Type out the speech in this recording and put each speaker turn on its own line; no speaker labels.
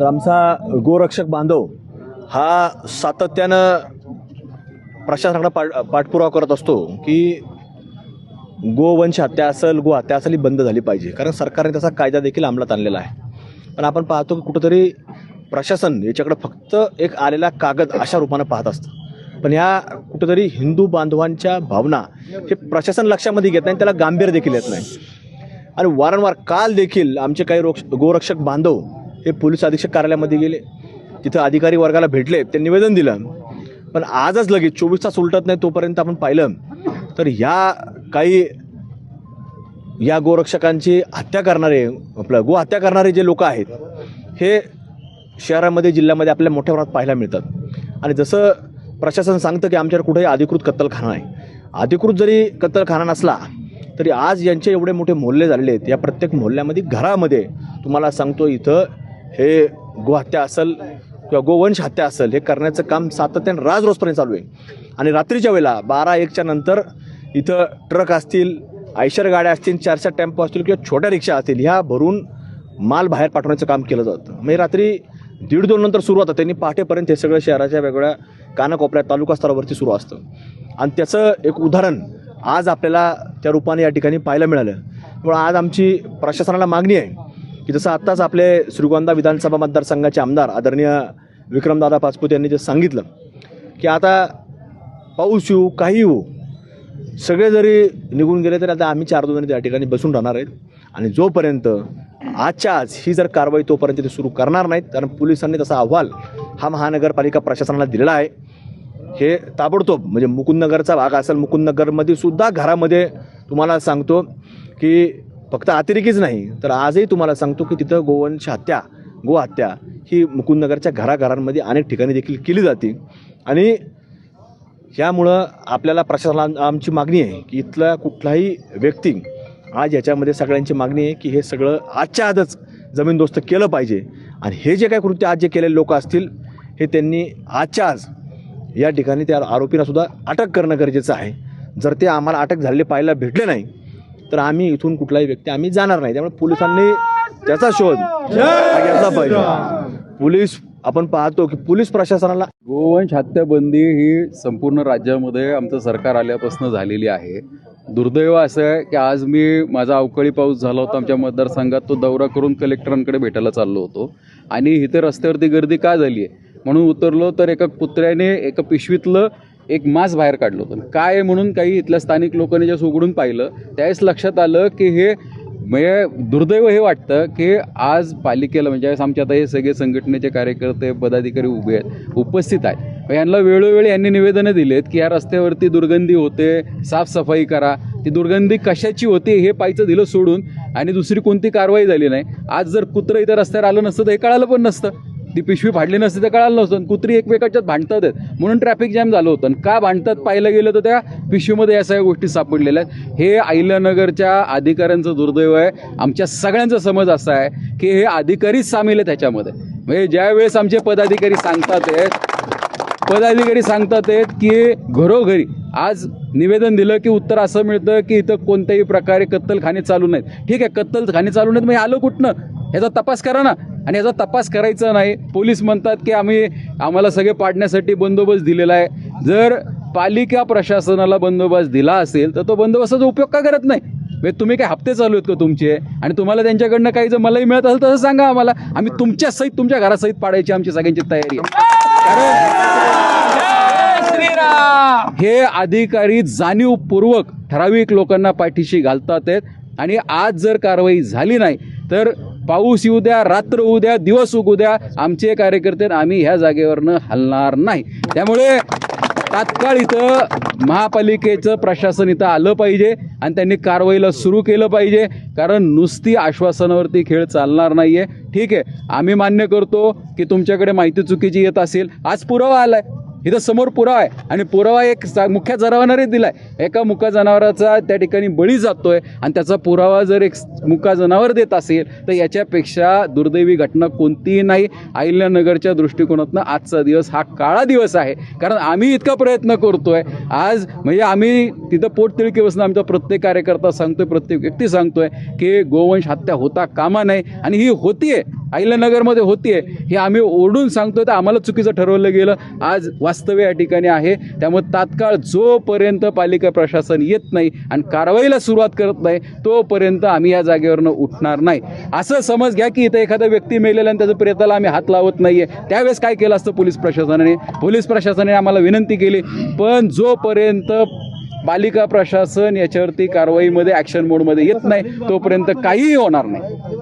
तर आमचा गोरक्षक बांधव हा सातत्यानं प्रशासनाकडे पाठ पाठपुरावा करत असतो की गोवंश हत्या असेल गो हत्या असेल ही बंद झाली पाहिजे. कारण सरकारने त्याचा कायदा देखील अंमलात आणलेला आहे. पण आपण पाहतो की कुठंतरी प्रशासन याच्याकडे फक्त एक आलेला कागद अशा रूपानं पाहत असतं. पण ह्या कुठंतरी हिंदू बांधवांच्या भावना हे प्रशासन लक्षामध्ये घेत नाही आणि त्याला गांभीर्य देखील येत नाही. आणि वारंवार काल देखील आमचे काही रोक्ष गोरक्षक बांधव हे पोलीस अधीक्षक कार्यालयामध्ये गेले. तिथं अधिकारी वर्गाला भेटले. ते निवेदन दिलं. पण आजच लगेच चोवीस तास उलटत नाही तोपर्यंत आपण पाहिलं. तर ह्या काही या गोरक्षकांची हत्या करणारे आपलं गो हत्या करणारे जे लोक आहेत हे शहरामध्ये जिल्ह्यामध्ये आपल्या मोठ्या प्रमाणात पाहायला मिळतात. आणि जसं प्रशासन सांगतं की आमच्याकडे कुठेही अधिकृत कत्तलखाना आहे अधिकृत जरी कत्तलखाना नसला तरी आज यांचे एवढे मोठे मोहल्ले झालेले आहेत. या प्रत्येक मोहल्ल्यामध्ये घरामध्ये तुम्हाला सांगतो इथं हे गोहत्या असेल किंवा गोवंश हत्या असेल हे करण्याचं काम सातत्याने राज रोजपर्यंत चालू आहे. आणि रात्रीच्या वेळेला बारा एकच्या नंतर इथं ट्रक असतील आयशर गाड्या असतील चार चार टेम्पो असतील किंवा छोट्या रिक्षा असतील ह्या भरून माल बाहेर पाठवण्याचं काम केलं जातं. म्हणजे रात्री दीड दोन नंतर सुरू होतं त्यांनी पहाटेपर्यंत हे सगळं शहराच्या वेगवेगळ्या कानाकोपऱ्यात तालुका स्तरावरती सुरू असतं. आणि त्याचं एक उदाहरण आज आपल्याला त्या रूपाने या ठिकाणी पाहायला मिळालं. त्यामुळे आज आमची प्रशासनाला मागणी आहे की जसं आत्ताच आपले श्रीगोंदा विधानसभा मतदारसंघाचे आमदार आदरणीय विक्रमदादा पाचपुते यांनी जे सांगितलं की आता पाऊस येऊ काही येऊ सगळे जरी निघून गेले तरी आता आम्ही चार दोन त्या ठिकाणी बसून राहणार आहेत. आणि जोपर्यंत आजच्या आज ही जर कारवाई तोपर्यंत ते सुरू करणार नाहीत कारण पोलिसांनी तसा अहवाल हा महानगरपालिका प्रशासनाला दिलेला आहे. हे ताबडतोब म्हणजे मुकुंदनगरचा भाग असेल मुकुंदनगरमध्ये सुद्धा घरामध्ये तुम्हाला सांगतो की फक्त अतिरेकीच नाही तर आजही तुम्हाला सांगतो की तिथं गोवंश हत्या गो हत्या ही मुकुंदनगरच्या घराघरांमध्ये अनेक ठिकाणी देखील केली जाते. आणि ह्यामुळं आपल्याला प्रशासनाला आमची मागणी आहे की इथला कुठलाही व्यक्ती आज याच्यामध्ये सगळ्यांची मागणी आहे की हे सगळं आजच्या आजच जमीनदोस्त केलं पाहिजे. आणि हे जे काय कृत्य आज जे केलेले लोक असतील हे त्यांनी आजच्या आज या ठिकाणी त्या आरोपींनासुद्धा अटक करणं गरजेचं आहे. जर ते आम्हाला अटक झालेले पाहायला भेटले नाही तर आम्ही इथून कुठलाही व्यक्ती आम्ही जाणार नाही. त्यामुळे पोलिसांनी त्याचा शोध घेतला पाहिजे. पोलीस आपण पाहतो की पोलीस प्रशासनाला
गोवंश हत्याबंदी ही संपूर्ण राज्यामध्ये आमचं सरकार आल्यापासून झालेली आहे. दुर्दैव असं आहे की आज मी माझा अवकाळी पाऊस झाला होता आमच्या मतदारसंघात तो दौरा करून कलेक्टरांकडे भेटायला चाललो होतो. आणि इथे रस्त्यावरती गर्दी का झाली आहे? म्हणून उतरलो तर एका कुत्र्याने एका पिशवीतलं एक मास बाहेर काढलं होतं. काय आहे म्हणून काही इथल्या स्थानिक लोकांनी ज्यास उघडून पाहिलं त्यावेळेस लक्षात आलं की हे म्हणजे दुर्दैव हे वाटतं की आज पालिकेला म्हणजे आमच्या आमचे आता हे सगळे संघटनेचे कार्यकर्ते पदाधिकारी उभे आहेत उपस्थित आहेत. मग यांना वेळोवेळी यांनी निवेदनं दिलेत की या रस्त्यावरती दुर्गंधी होते साफसफाई करा. ती दुर्गंधी कशाची होती हे पाहायचं दिलं सोडून आणि दुसरी कोणती कारवाई झाली नाही. आज जर कुत्रं इथं रस्त्यावर आलं नसतं तर हे कळालं पण नसतं. ती पिशवी फाडली नसती तर कळालं नसतं कुत्री एकमेकाच्यात भांडतात. आहेत म्हणून ट्रॅफिक जॅम झालं होतं. का भांडतात? पाहिलं गेलं तर त्या पिशवीमध्ये या सगळ्या गोष्टी सापडलेल्या आहेत. हे अहिल्यानगरच्या अधिकाऱ्यांचं दुर्दैव आहे. आमच्या सगळ्यांचा समज असा आहे की हे अधिकारीच सामील आहे त्याच्यामध्ये म्हणजे ज्या वेळेस आमचे पदाधिकारी सांगतात आहेत पदाधिकारी सांगतात आहेत की घरोघरी आज निवेदन दिलं की उत्तर असं मिळतं की इथं कोणत्याही प्रकारे कत्तलखाने चालू नाहीत. ठीक आहे कत्तलखाने चालू नाहीत मग आलं कुठनं? ह्याचा तपास करा ना. आणि याचा तपास करायचा नाही. पोलीस म्हणतात की आम्ही आम्हाला सगळे पाडण्यासाठी बंदोबस्त दिलेला आहे. जर पालिका प्रशासनाला बंदोबस्त दिला असेल तर तो बंदोबस्ताचा उपयोग का करत नाही? म्हणजे तुम्ही काय हप्ते चालू आहेत का तुमचे? आणि तुम्हाला त्यांच्याकडनं काही जर मलाही मिळत असेल तसं सांगा आम्हाला. आम्ही तुमच्या सहित तुमच्या घरासहित पाडायची आमची सगळ्यांची तयारी आहे. हे अधिकारी जाणीवपूर्वक ठराविक लोकांना पाठीशी घालतात आहेत. आणि आज जर कारवाई झाली नाही तर पाऊस येऊ द्या रात्र होऊ द्या दिवस उगू द्या आमचे कार्यकर्ते आम्ही ह्या जागेवरनं हलणार नाही. त्यामुळे तात्काळ इथं महापालिकेचं प्रशासन इथं आलं पाहिजे आणि त्यांनी कारवाईला सुरू केलं पाहिजे. कारण नुसती आश्वासनावरती खेळ चालणार नाही आहे ठीक आहे आम्ही मान्य करतो की तुमच्याकडे माहिती चुकीची येत असेल. आज पुरावा आला आहे इथं समोर पुरावा आहे. आणि पुरावा एक सा- मुख्य जनावरांनी दिलाय. एका मुका जनावराचा त्या ठिकाणी बळी जातोय आणि त्याचा पुरावा जर एक मुका जनावर देत असेल तर याच्यापेक्षा दुर्दैवी घटना कोणतीही नाही. अहिल्यानगरच्या दृष्टिकोनातनं आजचा दिवस हा काळा दिवस आहे. कारण आम्ही इतका प्रयत्न करतोय. आज म्हणजे आम्ही तिथं पोटतिळकी आमचा प्रत्येक कार्यकर्ता सांगतोय प्रत्येक व्यक्ती सांगतोय की गोवंश हत्या होता कामा नाही आणि ही होतीये. अहिल्यानगरमध्ये होतीये. हे आम्ही ओढून सांगतोय तर आम्हाला चुकीचं ठरवलं गेलं. आज वास्तव्य या ठिकाणी आहे. त्यामुळे तात्काळ जोपर्यंत पालिका प्रशासन येत नाही आणि कारवाईला सुरुवात करत नाही तोपर्यंत आम्ही या जागेवरनं उठणार नाही. असं समज घ्या की इथं एखादा व्यक्ती मेलेला आणि त्याचं प्रेताला आम्ही हात लावत नाहीये. त्यावेळेस काय केलं असतं पोलीस प्रशासनाने? पोलीस प्रशासनाने आम्हाला विनंती केली पण जोपर्यंत पालिका प्रशासन याच्यावरती कारवाईमध्ये ॲक्शन मोडमध्ये येत नाही तोपर्यंत काहीही होणार नाही.